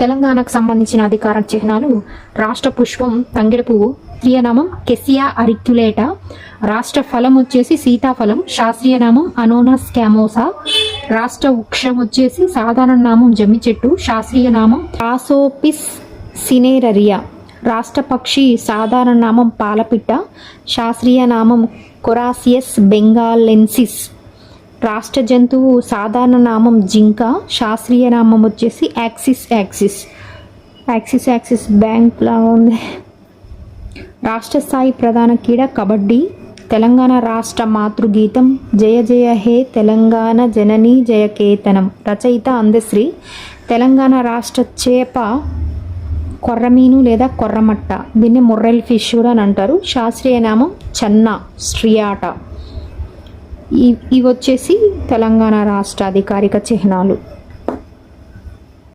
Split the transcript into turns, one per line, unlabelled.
తెలంగాణకు సంబంధించిన అధికార చిహ్నాలు రాష్ట్ర పుష్పం తంగిడి పువ్వు క్రియనామం కెసియా అరిక్యులేటా రాష్ట్ర ఫలం వచ్చేసి సీతాఫలం శాస్త్రీయ నామం అనోనాస్ క్యామోసా రాష్ట్ర వృక్షం వచ్చేసి సాధారణ నామం జమ్మి చెట్టు శాస్త్రీయ నామం ఆసోపిస్ సినేరరియా రాష్ట్ర పక్షి సాధారణ నామం పాలపిట్ట శాస్త్రీయ నామం కొరాసియస్ బెంగాలెన్సిస్. రాష్ట్ర జంతువు సాధారణ నామం జింక శాస్త్రీయ నామం వచ్చేసి axis axis. Axis axis bank లా ఉంది. రాష్ట్ర స్థాయి ప్రధాన క్రీడ కబడ్డీ. తెలంగాణ రాష్ట్ర మాతృగీతం జయ జయ హే తెలంగాణ జననీ జయకేతనం రచయిత అందశ్రీ. తెలంగాణ రాష్ట్ర చేప కొర్రమీను లేదా కొర్రమట్ట. దీన్ని మొర్రెల్ ఫిష్ కూడా అని అంటారు. శాస్త్రీయ నామం చన్నా స్ట్రియాట ఇవి వచ్చేసి తెలంగాణ రాష్ట్ర అధికారిక చిహ్నాలు.